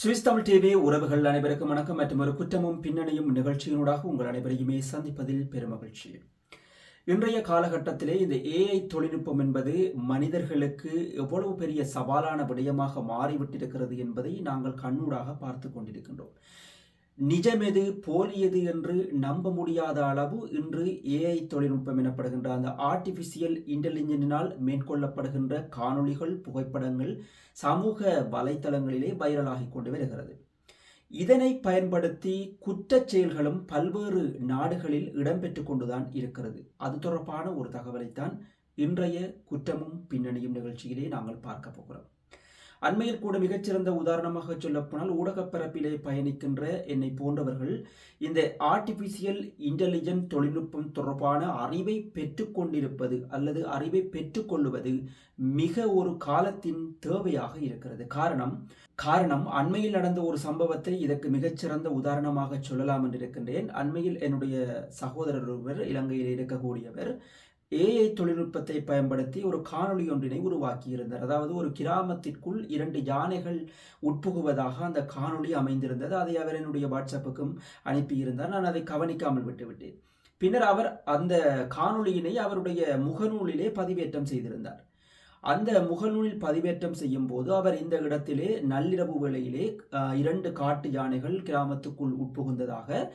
Swiss Tamil TV உறவுகள் அனைவருக்கும் வணக்கம் மற்றும் ஒரு குற்றமும் பின்னணியும் நிகழ்ச்சியினூடாக உங்கள் அனைவரையுமே சந்திப்பதில் பெருமகிழ்ச்சி. இன்றைய காலகட்டத்திலே இந்த ஏஐ தொழில்நுட்பம் என்பது மனிதர்களுக்கு எவ்வளவு பெரிய சவாலான விடயமாக மாறிவிட்டிருக்கிறது என்பதை நாங்கள் கண்ணூடாக பார்த்து கொண்டிருக்கின்றோம். நிஜமெது போலியது என்று நம்ப முடியாத அளவு இன்று ஏஐ தொழில்நுட்பம் எனப்படுகின்ற அந்த ஆர்டிஃபிஷியல் இன்டெலிஜென்ஸினால் மேற்கொள்ளப்படுகின்ற காணொளிகள் புகைப்படங்கள் சமூக வலைத்தளங்களிலே வைரலாகி கொண்டு வருகிறது. இதனை பயன்படுத்தி குற்றச் செயல்களும் பல்வேறு நாடுகளில் இடம்பெற்று கொண்டுதான் இருக்கிறது. அது தொடர்பான ஒரு தகவலைத்தான் இன்றைய குற்றமும் பின்னணியும் நிகழ்ச்சியிலே நாங்கள் பார்க்க போகிறோம். அண்மையில் கூட மிகச்சிறந்த உதாரணமாக சொல்லப்போனால் ஊடகப் பரப்பிலே பயணிக்கின்ற என்னை போன்றவர்கள் இந்த ஆர்டிபிஷியல் இன்டெலிஜென்ட் தொழில்நுட்பம் தொடர்பான அறிவை பெற்றுக்கொண்டிருப்பது அல்லது அறிவை பெற்றுக்கொள்வது மிக ஒரு காலத்தின் தேவையாக இருக்கிறது. காரணம் காரணம் அண்மையில் நடந்த ஒரு சம்பவத்தை இதற்கு மிகச்சிறந்த உதாரணமாக சொல்லலாம் என்று இருக்கின்றேன். அண்மையில் என்னுடைய சகோதரர் ஒருவர் இலங்கையில் இருக்கக்கூடியவர் ஏஐ தொழில்நுட்பத்தை பயன்படுத்தி ஒரு காணொளி ஒன்றினை உருவாக்கியிருந்தார் அதாவது ஒரு கிராமத்திற்குள் இரண்டு யானைகள் உட்புகுவதாக அந்த காணொளி அமைந்திருந்தது. அதை அவர் என்னுடைய வாட்ஸ்அப்புக்கும் அனுப்பியிருந்தார். நான் அதை கவனிக்காமல் விட்டுவிட்டேன். பின்னர் அவர் அந்த காணொளியினை அவருடைய முகநூலிலே பதிவேற்றம் செய்திருந்தார். அந்த முகநூலில் பதிவேற்றம் செய்யும் போது அவர் இந்த இடத்திலே நள்ளிரவு வேளையிலே இரண்டு காட்டு யானைகள் கிராமத்துக்குள் உட்புகுந்ததாக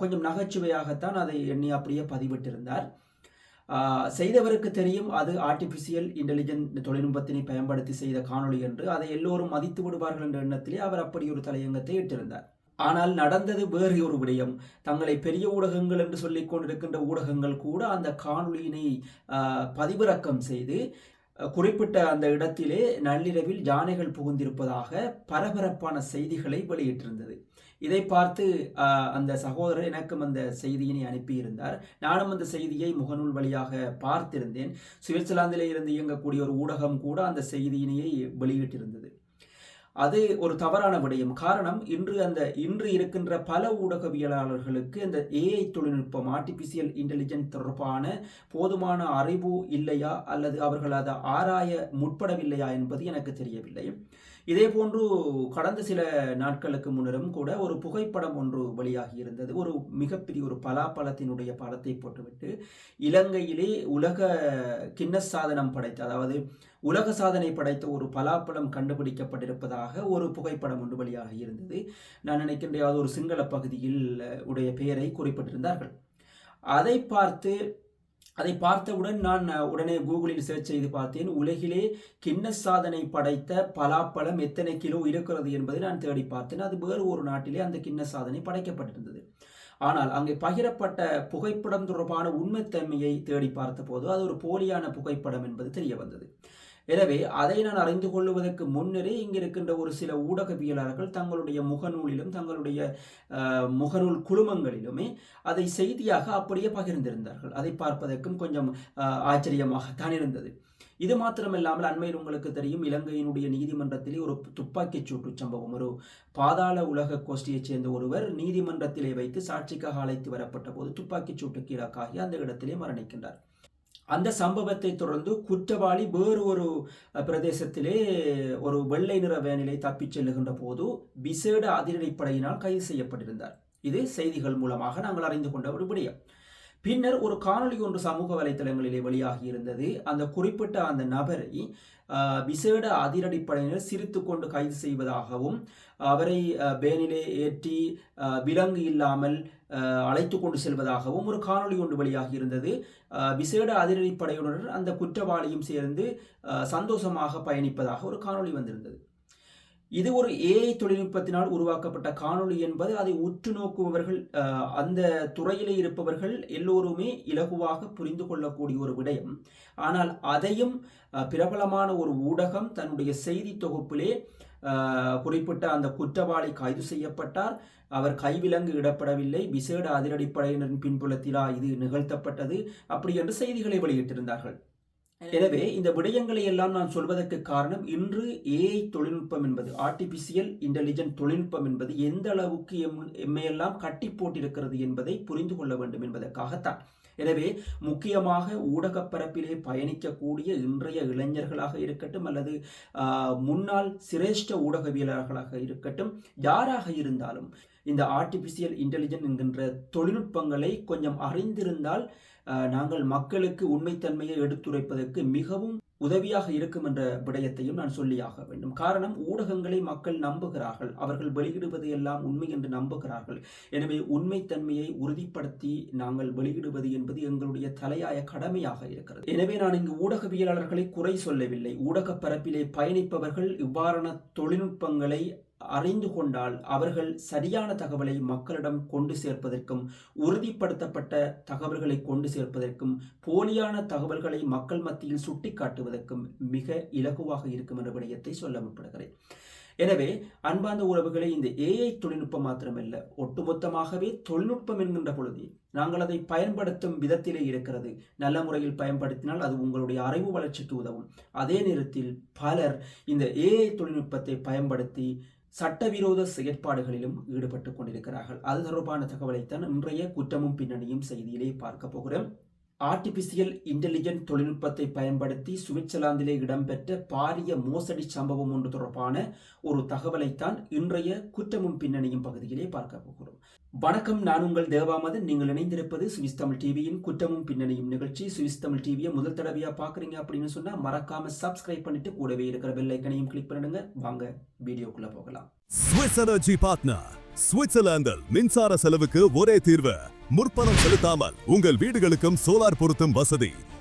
கொஞ்சம் நகைச்சுவையாகத்தான் அதை எண்ணி அப்படியே பதிவிட்டிருந்தார். செய்தவருக்கு தெரியும் அது ஆர்டிஃபிஷியல் இன்டெலிஜென்ட் தொழில்நுட்பத்தினை பயன்படுத்தி செய்த காணொளி என்று அதை எல்லோரும் மதித்து விடுவார்கள் என்ற எண்ணத்திலே அவர் அப்படி ஒரு தலையங்கத்தை இட்டிருந்தார். ஆனால் நடந்தது வேறு ஒரு விடயம். தங்களை பெரிய ஊடகங்கள் என்று சொல்லிக் கொண்டிருக்கின்ற ஊடகங்கள் கூட அந்த காணொளியினை பதிவிறக்கம் செய்து குறிப்பிட்ட அந்த இடத்திலே நள்ளிரவில் யானைகள் புகுந்திருப்பதாக பரபரப்பான செய்திகளை வெளியிட்டிருந்தது. இதை பார்த்து அந்த சகோதரர் எனக்கும் அந்த செய்தியினை அனுப்பியிருந்தார். நானும் அந்த செய்தியை முகநூல் வழியாக பார்த்திருந்தேன். சுவிட்சர்லாந்திலே இருந்து இயங்கக்கூடிய ஒரு ஊடகம் கூட அந்த செய்தியினையை வெளியிட்டிருந்தது. அது ஒரு தவறான விடயம். காரணம் இன்று அந்த இன்று இருக்கின்ற பல ஊடகவியலாளர்களுக்கு இந்த ஏஐ தொழில்நுட்பம் ஆர்டிபிஷியல் இன்டெலிஜென்ஸ் தொடர்பான போதுமான அறிவு இல்லையா அல்லது அவர்கள் அதை ஆராய முற்படவில்லையா என்பது எனக்கு தெரியவில்லை. இதே போன்று கடந்த சில நாட்களுக்கு முன்னரும் கூட ஒரு புகைப்படம் ஒன்று வெளியாகி இருந்தது. ஒரு மிகப்பெரிய ஒரு பலாப்பழத்தினுடைய படத்தை போட்டுவிட்டு இலங்கையிலே உலக கின்னஸ் சாதனம் படைத்த அதாவது உலக சாதனை படைத்த ஒரு பலாப்பழம் கண்டுபிடிக்கப்பட்டிருப்பதாக ஒரு புகைப்படம் ஒன்று வெளியாகி இருந்தது. நான் நினைக்கின்ற அது ஒரு சிங்கள பகுதியில் உடைய பெயரை குறிப்பிட்டிருந்தார்கள். அதை பார்த்து அதை பார்த்தவுடன் நான் உடனே கூகுளில் சர்ச் செய்து பார்த்தேன். உலகிலே கிண்ண சாதனை படைத்த பலாப்பழம் எத்தனை கிலோ இருக்கிறது என்பதை நான் தேடி பார்த்தேன். அது வேறு ஒரு நாட்டிலே அந்த கிண்ண சாதனை படைக்கப்பட்டிருந்தது. ஆனால் அங்கே பகிரப்பட்ட புகைப்படம் தொடர்பான உண்மைத்தன்மையை தேடி பார்த்தபோது அது ஒரு போலியான புகைப்படம் என்பது தெரிய வந்தது. எனவே அதை நான் அறிந்து கொள்வதற்கு முன்னரே இங்கே இருக்கின்ற ஒரு சில ஊடகவியலாளர்கள் தங்களுடைய முகநூலிலும் தங்களுடைய முகநூல் குழுமங்களிலுமே அதை செய்தியாக அப்படியே பகிர்ந்திருந்தார்கள். அதை பார்ப்பதற்கும் கொஞ்சம் ஆச்சரியமாகத்தான் இருந்தது. இது மாத்திரமில்லாமல் அண்மையில் உங்களுக்கு தெரியும் இலங்கையினுடைய நீதிமன்றத்திலே ஒரு துப்பாக்கிச் சூட்டு சம்பவம். ஒரு பாதாள உலக கோஷ்டியைச் சேர்ந்த ஒருவர் நீதிமன்றத்திலே வைத்து சாட்சிக்காக அழைத்து வரப்பட்ட போது துப்பாக்கிச் சூட்டுக்கு இலக்காகி அந்த இடத்திலே மரணிக்கின்றார். அந்த சம்பவத்தை தொடர்ந்து குற்றவாளி வேறு ஒரு பிரதேசத்திலே ஒரு வெள்ளை நிற வேனிலை தப்பிச் செல்லுகின்ற போது விசேட அதிரடிப்படையினால் கைது செய்யப்பட்டிருந்தார். இது செய்திகள் மூலமாக நாங்கள் அறிந்து கொண்ட ஒரு விடயம். பின்னர் ஒரு காணொளி ஒன்று சமூக வலைத்தளங்களிலே வெளியாகி இருந்தது. அந்த குறிப்பிட்ட அந்த நபரை விசேட அதிரடிப்படையினர் சிரித்து கொண்டு கைது செய்வதாகவும் அவரை ஆஹ், வேனிலே ஏற்றி விலங்கு இல்லாமல் அழைத்து கொண்டு செல்வதாகவும் ஒரு காணொளி ஒன்று வெளியாகி இருந்தது. விசேட அதிரடிப்படையுடன் அந்த குற்றவாளியும் சேர்ந்து சந்தோஷமாக பயணிப்பதாக ஒரு காணொளி வந்திருந்தது. இது ஒரு ஏஐ தொழில்நுட்பத்தினால் உருவாக்கப்பட்ட காணொளி என்பது அதை உற்று நோக்குபவர்கள் அந்த துறையிலே இருப்பவர்கள் எல்லோருமே இலகுவாக புரிந்து கொள்ளக்கூடிய ஒரு விடயம். ஆனால் அதையும் பிரபலமான ஒரு ஊடகம் தன்னுடைய செய்தி தொகுப்பிலே குறிப்பிட்ட அந்த குற்றவாளி கைது செய்யப்பட்டார். அவர் கைவிலங்கு இடப்படவில்லை. விசேட அதிரடிப்படையினரின் பின்புலத்திலா இது நிகழ்த்தப்பட்டது. அப்படி என்று செய்திகளை வெளியிட்டிருந்தார்கள். எனவே இந்த விடயங்களை எல்லாம் நான் சொல்வதற்கு காரணம் இன்று ஏஐ தொழில்நுட்பம் என்பது ஆர்டிபிஷியல் இன்டெலிஜென்ட் தொழில்நுட்பம் என்பது எந்த அளவுக்கு எம் எம்மையெல்லாம் கட்டி போட்டிருக்கிறது என்பதை புரிந்து கொள்ள வேண்டும் என்பதற்காகத்தான். எனவே முக்கியமாக ஊடகப்பரப்பிலே பயணிக்கக்கூடிய இன்றைய இளைஞர்களாக இருக்கட்டும் அல்லது முன்னாள் சிரேஷ்ட ஊடகவியலாளர்களாக இருக்கட்டும் யாராக இருந்தாலும் இந்த ஆர்டிபிஷியல் இன்டெலிஜென்ட் என்கின்ற தொழில்நுட்பங்களை கொஞ்சம் அறிந்திருந்தால் நாங்கள் மக்களுக்கு உண்மைத்தன்மையை எடுத்துரைப்பதற்கு மிகவும் உதவியாக இருக்கும் என்ற விடயத்தையும் நான் சொல்லியாக வேண்டும். காரணம் ஊடகங்களை மக்கள் நம்புகிறார்கள். அவர்கள் வெளியிடுவது எல்லாம் உண்மை என்று நம்புகிறார்கள். எனவே உண்மைத்தன்மையை உறுதிப்படுத்தி நாங்கள் வெளியிடுவது என்பது எங்களுடைய தலையாய கடமையாக இருக்கிறது. எனவே நான் இங்கு ஊடகவியலாளர்களை குறை சொல்லவில்லை. ஊடக பரப்பிலே பயணிப்பவர்கள் இவ்வாறான தொழில்நுட்பங்களை அறிந்து கொண்டால் அவர்கள் சரியான தகவலை மக்களிடம் கொண்டு சேர்ப்பதற்கும் உறுதிப்படுத்தப்பட்ட தகவல்களை கொண்டு சேர்ப்பதற்கும் போலியான தகவல்களை மக்கள் மத்தியில் சுட்டிக்காட்டுவதற்கும் மிக இலகுவாக இருக்கும் என்ற விடயத்தை சொல்ல முற்படுகிறேன். எனவே அன்பார்ந்த உறவுகளை இந்த ஏஐ தொழில்நுட்பம் மாத்திரமல்ல ஒட்டுமொத்தமாகவே தொழில்நுட்பம் என்கின்ற பொழுது நாங்கள் அதை பயன்படுத்தும் விதத்திலே இருக்கிறது. நல்ல முறையில் பயன்படுத்தினால் அது உங்களுடைய அறிவு வளர்ச்சிக்கு உதவும். அதே நேரத்தில் பலர் இந்த ஏஐ தொழில்நுட்பத்தை பயன்படுத்தி சட்டவிரோத செயற்பாடுகளிலும் ஈடுபட்டு கொண்டிருக்கிறார்கள். அது தொடர்பான தகவலைத்தான் இன்றைய குற்றமும் பின்னணியும் செய்தியிலே பார்க்க போகிறோம். ஆர்டிபிஷியல் இன்டெலிஜென்ட் தொழில்நுட்பத்தை பயன்படுத்தி சுவிட்சர்லாந்திலே இடம்பெற்ற பாரிய மோசடி சம்பவம் ஒன்று தொடர்பான ஒரு தகவலைத்தான் இன்றைய குற்றமும் பின்னணியும் பகுதியிலே பார்க்க போகிறோம். வணக்கம் நான் உங்கள் தேவாமது நீங்கள் இணைந்திருப்பது சுவிஸ் தமிழ் டிவியின் குற்றமும் பின்னணியும் நிகழ்ச்சி. சுவிஸ் தமிழ் டிவியை முதல் தடவையா பாக்குறீங்க அப்படின்னு சொன்னா மறக்காம சப்ஸ்கிரைப் பண்ணிட்டு கூடவே இருக்கிற பெல் ஐக்கனையும் கிளிக் பண்ணிடுங்க. வாங்க வீடியோக்குள்ள போகலாம். ஸ்விஸ் எனர்ஜி பார்ட்னர் சுவிட்சர்லாந்தில் மின்சார செலவுக்கு ஒரே தீர்வு. முற்பணம் செலுத்தாமல் உங்கள் வீடுகளுக்கும் சோலார் பொருத்தும் வசதி.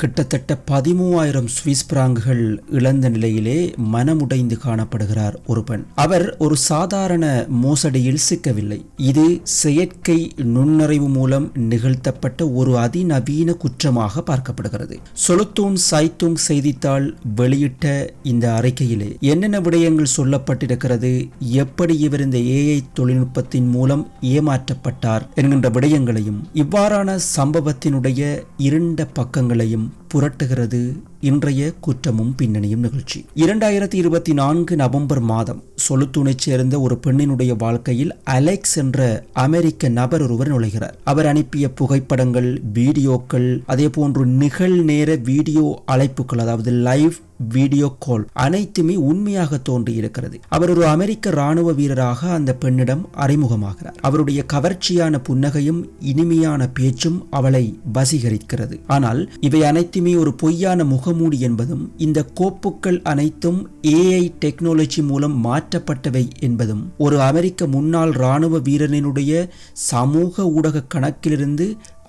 கிட்டத்தட்ட பதிமூவாயிரம் சுவிஸ் பிராங்குகள் இழந்த நிலையிலே மனமுடைந்து காணப்படுகிறார் ஒரு பெண். அவர் ஒரு சாதாரண மோசடியில் சிக்கவில்லை. இது செயற்கை நுண்ணறிவு மூலம் நிகழ்த்தப்பட்ட ஒரு அதிநவீன குற்றமாக பார்க்கப்படுகிறது. சொலுத்தூன் சைத்துங் செய்தித்தாள் வெளியிட்ட இந்த அறிக்கையிலே என்னென்ன விடயங்கள் சொல்லப்பட்டிருக்கிறது எப்படி இவர் இந்த ஏஐ தொழில்நுட்பத்தின் மூலம் ஏமாற்றப்பட்டார் என்கின்ற விடயங்களையும் இவ்வாறான சம்பவத்தினுடைய இருண்ட பக்கங்களையும் Um, புரட்டுகிறது இன்றைய குற்றமும் பின்னணியும் நிகழ்ச்சி. இரண்டாயிரத்தி இருபத்தி நான்கு நவம்பர் மாதம் சொலுத்துணைச் சேர்ந்த ஒரு பெண்ணினுடைய வாழ்க்கையில் அலெக்ஸ் என்ற அமெரிக்க நபர் ஒருவர் நுழைகிறார். அவர் அனுப்பிய புகைப்படங்கள் வீடியோக்கள் அதே போன்று நிகழ்நேர வீடியோ அழைப்புகள் அதாவது லைவ் வீடியோ கால் அனைத்துமே உண்மையாக தோன்றி இருக்கிறது அவர் ஒரு அமெரிக்க ராணுவ வீரராக அந்த பெண்ணிடம் அறிமுகமாகிறார். அவருடைய கவர்ச்சியான புன்னகையும் இனிமையான பேச்சும் அவளை வசீகரிக்கிறது. ஆனால் இவை அனைத்து அனைத்துமே ஒரு பொய்யான முகமூடி என்பதும் இந்த கோப்புக்கள் அனைத்தும் ஏஐ டெக்னாலஜி மூலம் மாற்றப்பட்டவை என்பதும் ஒரு அமெரிக்க முன்னாள் ராணுவ வீரனினுடைய சமூக ஊடக கணக்கிலிருந்து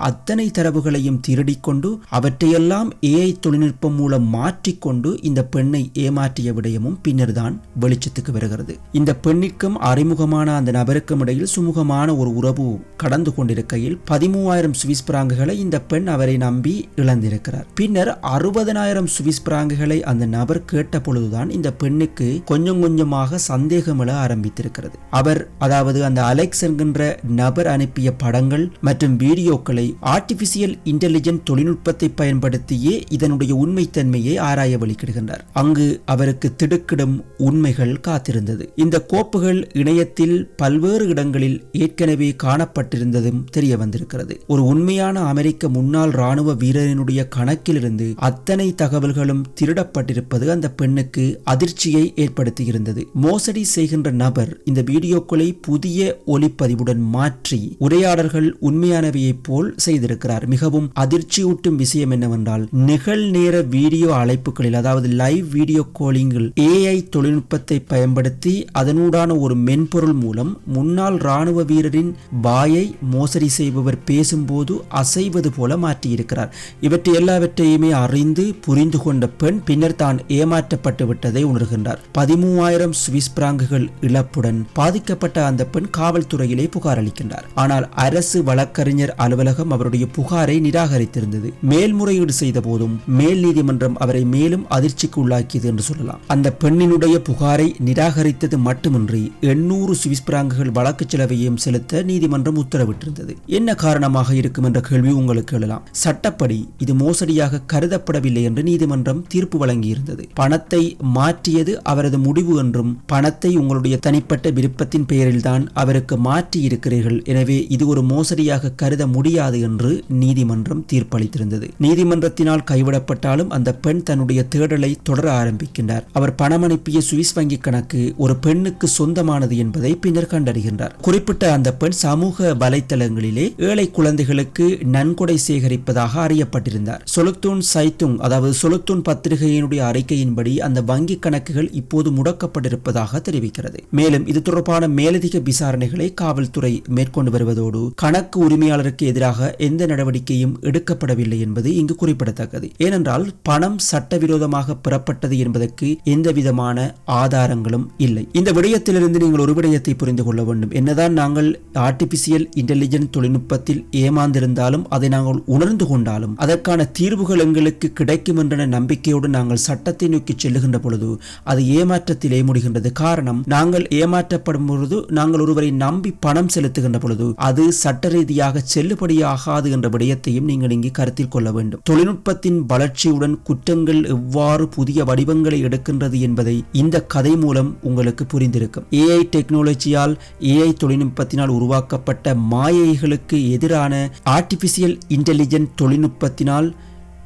அத்தனை தரவுகளையும் திருடிக்கொண்டு அவற்றையெல்லாம் ஏஐ தொழில்நுட்பம் மூலம் மாற்றிக்கொண்டு இந்த பெண்ணை ஏமாற்றிய விடயமும் பின்னர் தான் வெளிச்சத்துக்கு வருகிறது. இந்த பெண்ணிற்கும் அறிமுகமான அந்த நபருக்கும் இடையில் சுமூகமான ஒரு உறவு கடந்து கொண்டிருக்கையில் பதிமூவாயிரம் சுவிஸ் பிராங்குகளை இந்த பெண் அவரை நம்பி இழந்திருக்கிறார். பின்னர் அறுபதனாயிரம் சுவிஸ் பிராங்குகளை அந்த நபர் கேட்ட பொழுதுதான் இந்த பெண்ணுக்கு கொஞ்சம் கொஞ்சமாக சந்தேகம் எழ ஆரம்பித்திருக்கிறது. அவர் அதாவது அந்த அலெக்ஸ் என்கின்ற நபர் அனுப்பிய படங்கள் மற்றும் வீடியோக்களை ஆர்டிபிஷியல் இன்டெலிஜென்ட் தொழில்நுட்பத்தை பயன்படுத்தியே இதனுடைய உண்மைத்தன்மையை ஆராய வழிகிடுகின்றார். அங்கு அவருக்கு திடுக்கிடும் உண்மைகள் காத்திருந்தது. இந்த கோப்புகள் இணையத்தில் பல்வேறு இடங்களில் ஏற்கனவே காணப்பட்டிருந்ததும் தெரிய வந்திருக்கிறது. ஒரு உண்மையான அமெரிக்க முன்னாள் ராணுவ வீரரினுடைய கணக்கிலிருந்து அத்தனை தகவல்களும் திருடப்பட்டிருப்பது அந்த பெண்ணுக்கு அதிர்ச்சியை ஏற்படுத்தியிருந்தது. மோசடி செய்கின்ற நபர் இந்த வீடியோக்களை புதிய ஒளிப்பதிவுடன் மாற்றி உரையாடல்கள் உண்மையானவையைப் போல் செய்திருக்கிறார். மிகவும் அதிர்ச்சியூட்டும் விஷயம் என்னவென்றால் நிகழ்நேர வீடியோ அழைப்புகளில் அதாவது லைவ் வீடியோ காலிங்கில் ஏஐ தொழில்நுட்பத்தை பயன்படுத்தி அதனூடான ஒரு மென்பொருள் மூலம் முன்னாள் ராணுவ வீரரின் வாயை மோசடி செய்பவர் பேசும்போது அசைவது போல மாற்றியிருக்கிறார். இவற்றை எல்லாவற்றையுமே அறிந்து புரிந்து கொண்ட பெண் பின்னர் தான் ஏமாற்றப்பட்டு விட்டதை உணர்கின்றார். பதிமூவாயிரம் சுவிஸ் பிராங்குகள் இழப்புடன் பாதிக்கப்பட்ட அந்த பெண் காவல்துறையிலே புகார் அளிக்கின்றார். ஆனால் அரசு வழக்கறிஞர் அலுவலகம் அவருடைய புகாரை நிராகரித்திருந்தது. மேல்முறையீடு செய்த போதும் மேல் நீதிமன்றம் அவரை மேலும் அதிர்ச்சிக்கு உள்ளாக்கியது என்று சொல்லலாம். அந்த பெண்ணினுடைய புகாரை நிராகரித்தது மட்டுமின்றி எண்ணூறு சுவிஸ் பிராங்குகள் வழக்கு செலவையும் செலுத்த நீதிமன்றம் உத்தரவிட்டிருந்தது. என்ன காரணமாக இருக்கும் என்ற கேள்வி உங்களுக்கு எழலாம். சட்டப்படி இது மோசடியாக கருதப்படவில்லை என்று நீதிமன்றம் தீர்ப்பு வழங்கியிருந்தது. பணத்தை மாற்றியது அவரது முடிவு என்றும் பணத்தை உங்களுடைய தனிப்பட்ட விருப்பத்தின் பெயரில்தான் அவருக்கு மாற்றி இருக்கிறீர்கள் எனவே இது ஒரு மோசடியாக கருத முடியாது என்று நீதிமன்றம் தீர்ப்பளித்திருந்தது. நீதிமன்றத்தினால் கைவிடப்பட்டாலும் அந்த பெண் தன்னுடைய தேடலை தொடர ஆரம்பிக்கின்றார். அவர் பணம் அனுப்பிய சுவிஸ் வங்கி கணக்கு ஒரு பெண்ணுக்கு சொந்தமானது என்பதை பின்னர் கண்டறிகின்றார். குறிப்பிட்ட அந்த பெண் சமூக வலைத்தளங்களிலே ஏழை குழந்தைகளுக்கு நன்கொடை சேகரிப்பதாக அறியப்பட்டிருந்தார். சொலுத்தூன் சைத்துங் அதாவது சொலுத்தூன் பத்திரிகையினுடைய அறிக்கையின்படி அந்த வங்கி கணக்குகள் இப்போது முடக்கப்பட்டிருப்பதாக தெரிவிக்கிறது. மேலும் இது தொடர்பான மேலதிக விசாரணைகளை காவல்துறை மேற்கொண்டு வருவதோடு கணக்கு உரிமையாளருக்கு எதிராக எந்த நடவடிக்கையும் எடுக்கப்படவில்லை என்பது இங்கு குறிப்பிடத்தக்கது. ஏனென்றால் பணம் சட்டவிரோதமாக பெறப்பட்டது என்பதற்கு எந்த விதமான ஆதாரங்களும் இல்லை. இந்த விடயத்திலிருந்து நீங்கள் ஒரு விடயத்தை புரிந்து கொள்ள வேண்டும். என்னதான் நாங்கள் ஆர்டிபிஷியல் இன்டெலிஜென்ஸ் தொழில்நுட்பத்தில் ஏமாந்திருந்தாலும் அதை நாங்கள் உணர்ந்து கொண்டாலும் அதற்கான தீர்வுகள் எங்களுக்கு கிடைக்கும் என்ற நம்பிக்கையோடு நாங்கள் சட்டத்தை நோக்கி செல்லுகின்ற பொழுது அது ஏமாற்றத்திலே முடிகின்றது. காரணம் நாங்கள் ஏமாற்றப்படும் பொழுது நாங்கள் ஒருவரை நம்பி பணம் செலுத்துகின்ற பொழுது அது சட்ட ரீதியாக செல்லுபடியாக ஆகாது என்ற விடயத்தையும் நீங்கள் இங்கே கருத்தில் கொள்ள வேண்டும். தொழில்நுட்பத்தின் வளர்ச்சியுடன் குற்றங்கள் எவ்வாறு புதிய வடிவங்களை எடுக்கின்றது என்பதை இந்த கதை மூலம் உங்களுக்கு புரிந்திருக்கும். ஏஐ டெக்னாலஜியால் ஏஐ தொழில்நுட்பத்தினால் உருவாக்கப்பட்ட மாயைகளுக்கு எதிரான ஆர்டிபிஷியல் இன்டெலிஜென்ட் தொழில்நுட்பத்தினால்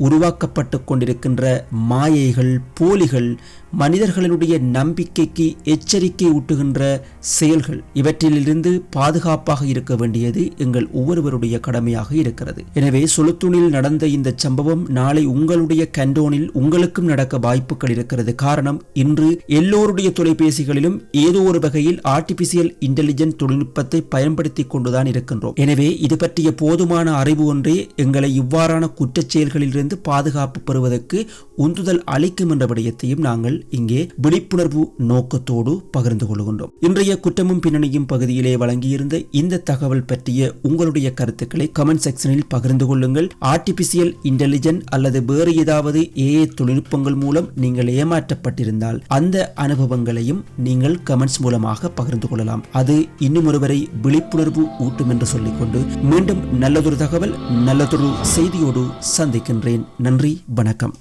உருவாக்கப்பட்டு கொண்டிருக்கின்ற மாயைகள் போலிகள் மனிதர்களுடைய நம்பிக்கைக்கு எச்சரிக்கை ஊட்டுகின்ற செயல்கள் இவற்றிலிருந்து பாதுகாப்பாக இருக்க வேண்டியது எங்கள் ஒவ்வொருவருடைய கடமையாக இருக்கிறது. எனவே சொலுத்துணில் நடந்த இந்த சம்பவம் நாளை உங்களுடைய கண்டோனில் உங்களுக்கும் நடக்க வாய்ப்புகள் இருக்கிறது. காரணம் இன்று எல்லோருடைய தொலைபேசிகளிலும் ஏதோ ஒரு வகையில் ஆர்டிபிஷியல் இன்டெலிஜென்ட் தொழில்நுட்பத்தை பயன்படுத்தி கொண்டுதான் இருக்கின்றோம். எனவே இது பற்றிய போதுமான அறிவு ஒன்றே எங்களை இவ்வாறான குற்றச் செயல்களிலிருந்து பாதுகாப்பு பெறுவதற்கு உந்துதல் அளிக்கும் என்ற விடயத்தையும் நாங்கள் இங்கே விழிப்புணர்வு நோக்கத்தோடு பகிர்ந்து கொள்கின்றோம். இன்றைய குற்றமும் பின்னணியும் பகுதியிலே வழங்கியிருந்த இந்த தகவல் பற்றிய உங்களுடைய கருத்துக்களை கமெண்ட் செக்ஷனில் பகிர்ந்து கொள்ளுங்கள். ஆர்டிபிசியல் இன்டெலிஜென்ட் அல்லது வேறு ஏதாவது ஏஐ தொழில்நுட்பங்கள் மூலம் நீங்கள் ஏமாற்றப்பட்டிருந்தால் அந்த அனுபவங்களையும் நீங்கள் கமெண்ட்ஸ் மூலமாக பகிர்ந்து கொள்ளலாம். அது இன்னும் ஒருவரை விழிப்புணர்வு ஊட்டும் என்று சொல்லிக்கொண்டு மீண்டும் நல்லதொரு தகவல் நல்லதொரு செய்தியோடு சந்திக்கின்றேன். நன்றி வணக்கம்.